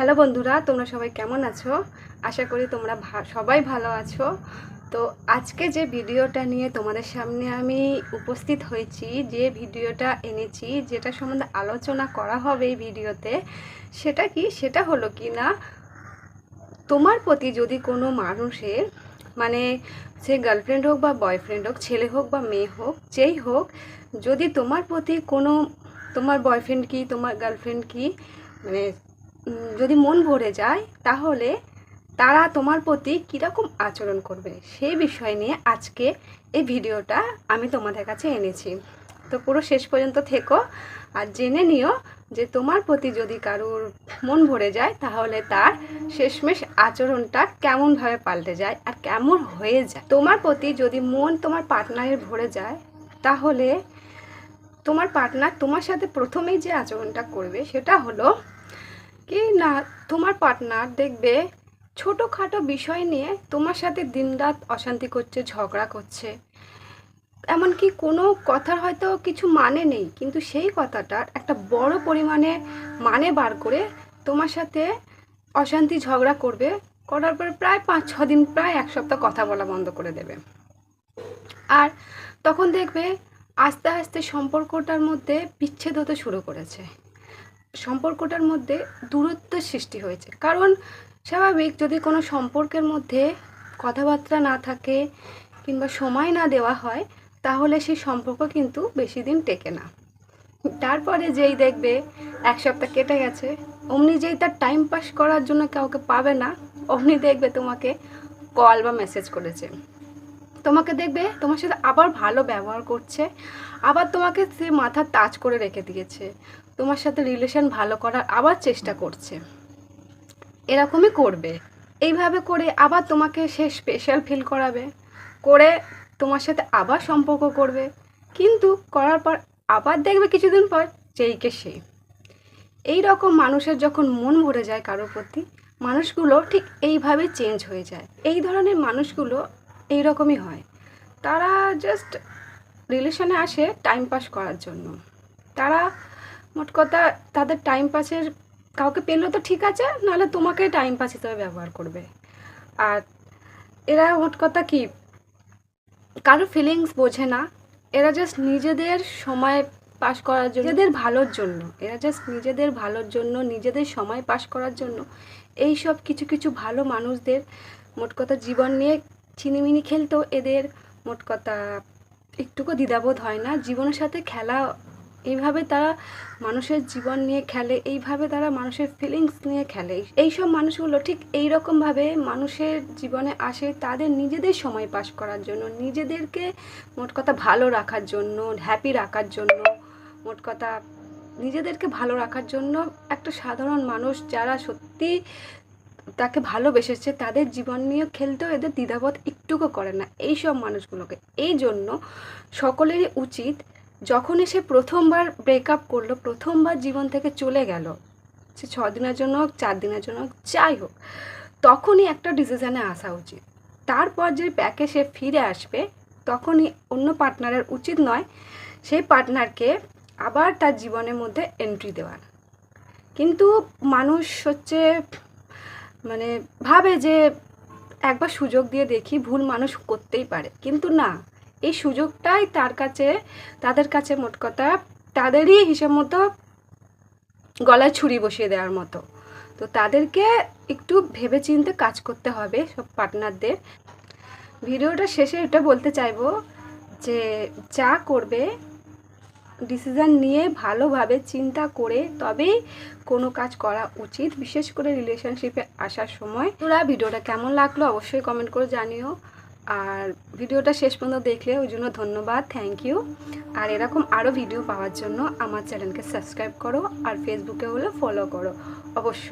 Hello বন্ধুরা, তোমরা সবাই কেমন আছো? আশা করি তোমরা সবাই ভালো আছো। তো আজকে যে ভিডিওটা নিয়ে তোমাদের সামনে আমি উপস্থিত হয়েছি, যে ভিডিওটা এনেছি, যেটা সম্বন্ধে আলোচনা করা হবে এই ভিডিওতে, সেটা কি? সেটা হলো কি না তোমার প্রতি যদি কোনো মানুষের মানে সে গার্লফ্রেন্ড হোক বা বয়ফ্রেন্ড হোক, ছেলে হোক বা মেয়ে হোক, যেই হোক, যদি তোমার প্রতি কোনো, তোমার বয়ফ্রেন্ড কি, তোমার গার্লফ্রেন্ড কি মানে যদি মন ভরে যায়, তাহলে তারা তোমার প্রতি কীরকম আচরণ করবে? সেই বিষয় নিয়ে আজকে এই ভিডিওটা আমি তোমাদের কাছে এনেছি। তো পুরো শেষ পর্যন্ত থেকো আর জেনে নিও যে তোমার প্রতি যদি কারোর মন ভরে যায়, তাহলে তার শেষমেশ আচরণটা কেমনভাবে পাল্টে যায় আর কেমন হয়ে যায়? তোমার প্রতি যদি মন তোমার পার্টনারের ভরে যায়, তাহলে তোমার পার্টনার তোমার সাথে প্রথমেই যে আচরণটা করবে, সেটা হলো কি না তোমার পার্টনার দেখবে? ছোটোখাটো বিষয় নিয়ে তোমার সাথে দিনরাত অশান্তি করছে, ঝগড়া করছে। এমনকি কোনো কথার হয়তো কিছু মানে নেই, কিন্তু সেই কথাটার একটা বড় পরিমাণে মানে বার করে তোমার সাথে অশান্তি, ঝগড়া করবে, করার পর প্রায় পাঁচ, ছ দিন, প্রায় এক সপ্তাহ কথা বলা বন্ধ করে দেবে। আর তখন দেখবে আস্তে আস্তে সম্পর্কটার মধ্যে বিচ্ছেদ হতে শুরু করেছে। সম্পর্কটার মধ্যে দূরত্বের সৃষ্টি হয়েছে। কারণ স্বাভাবিক যদি কোনো সম্পর্কের মধ্যে কথাবার্তা না থাকে কিংবা সময় না দেওয়া হয়, তাহলে সেই সম্পর্ক কিন্তু বেশি দিন টেকে না। তারপরে যেই দেখবে এক সপ্তাহ কেটে গেছে, অমনি যেই তার টাইম পাস করার জন্য কাউকে পাবে না, অমনি দেখবে তোমাকে কল বা মেসেজ করেছে। তোমাকে দেখবে তোমার সাথে আবার ভালো ব্যবহার করছে, আবার তোমাকে সে মাথা টাচ করে রেখে দিয়েছে। তোমার সাথে রিলেশন ভালো করার আবার চেষ্টা করছে। এরকমই করবে। এইভাবে করে আবার তোমাকে সে স্পেশাল ফিল করাবে। করে তোমার সাথে আবার সম্পর্ক করবে। কিন্তু করার পর আবার দেখবে কিছুদিন পর যেইকে সে। এই রকম মানুষের যখন মন ভরে যায় কারোর প্রতি, মানুষগুলো ঠিক এইভাবে চেঞ্জ হয়ে যায়। এই ধরনের মানুষগুলো এই রকমই হয়। তারা জাস্ট রিলেশনে আসে টাইম পাস করার জন্য। তারা মোট কথা তাদের টাইম পাসের কাউকে পেলেও তো ঠিক আছে, নাহলে তোমাকে টাইম পাস হিসেবে ব্যবহার করবে। আর এরা মোট কথা কি, কারও ফিলিংস বোঝে না, এরা জাস্ট নিজেদের সময় পাস করার জন্য, নিজেদের ভালোর জন্য, এরা জাস্ট নিজেদের ভালোর জন্য, নিজেদের সময় পাস করার জন্য, এই সব কিছু কিছু ভালো মানুষদের মোট কথা জীবন নিয়ে চিনিমিনি খেলতেও এদের মোট কথা একটুকু দ্বিধাবোধ হয় না, জীবনের সাথে খেলা এইভাবে তারা মানুষের জীবন নিয়ে খেলে, এইভাবে তারা মানুষের ফিলিংস নিয়ে খেলে। এই সব মানুষগুলো ঠিক এই রকমভাবে মানুষের জীবনে আসে তাদের নিজেদের সময় পাস করার জন্য, নিজেদেরকে মোট কথা ভালো রাখার জন্য হ্যাপি রাখার জন্য, মোট কথা নিজেদেরকে ভালো রাখার জন্য একটা সাধারণ মানুষ যারা সত্যি তাকে ভালোবেসেছে তাদের জীবন নিয়ে খেলতেও এদের দ্বিধাবোধ একটুকু করে না। এই সব মানুষগুলোকে। এই জন্য সকলেরই উচিত যখনই সে প্রথমবার ব্রেকআপ করল, প্রথমবার জীবন থেকে চলে গেল, সে ছ দিনের জন্য হোক চার দিনের জন্য হোক, যাই হোক, তখনই একটা ডিসিশানে আসা উচিত। তারপর যে ব্যাকে সে ফিরে আসবে, তখনই অন্য পার্টনারের উচিত নয়, সেই পার্টনারকে আবার তার জীবনের মধ্যে এন্ট্রি দেওয়ার। কিন্তু মানুষ হচ্ছে মানে ভাবে যে একবার সুযোগ দিয়ে দেখি ভুল মানুষ করতেই পারে, কিন্তু না। এই সুযোগটাই তার কাছে, তাদের কাছে মোট কথা তাদেরই হিসেব মতো গলায় ছুরি বসিয়ে দেওয়ার মতো। তো তাদেরকে একটু ভেবেচিন্তে কাজ করতে হবে সব পার্টনারদের। ভিডিওটা শেষে এটা বলতে চাইব যে যা করবে, ডিসিশান নিয়ে ভালোভাবে চিন্তা করে তবেই কোনো কাজ করা উচিত, বিশেষ করে রিলেশনশিপে আসার সময়। তোরা ভিডিওটা কেমন লাগল অবশ্যই কমেন্ট করে জানিও। আর ভিডিওটা শেষ পর্যন্ত দেখলে ওই জন্য ধন্যবাদ থ্যাংক ইউ আর এরকম আরও ভিডিও পাওয়ার জন্য আমার চ্যানেলকে সাবস্ক্রাইব করো আর ফেসবুকে হলে ফলো করো, অবশ্যই।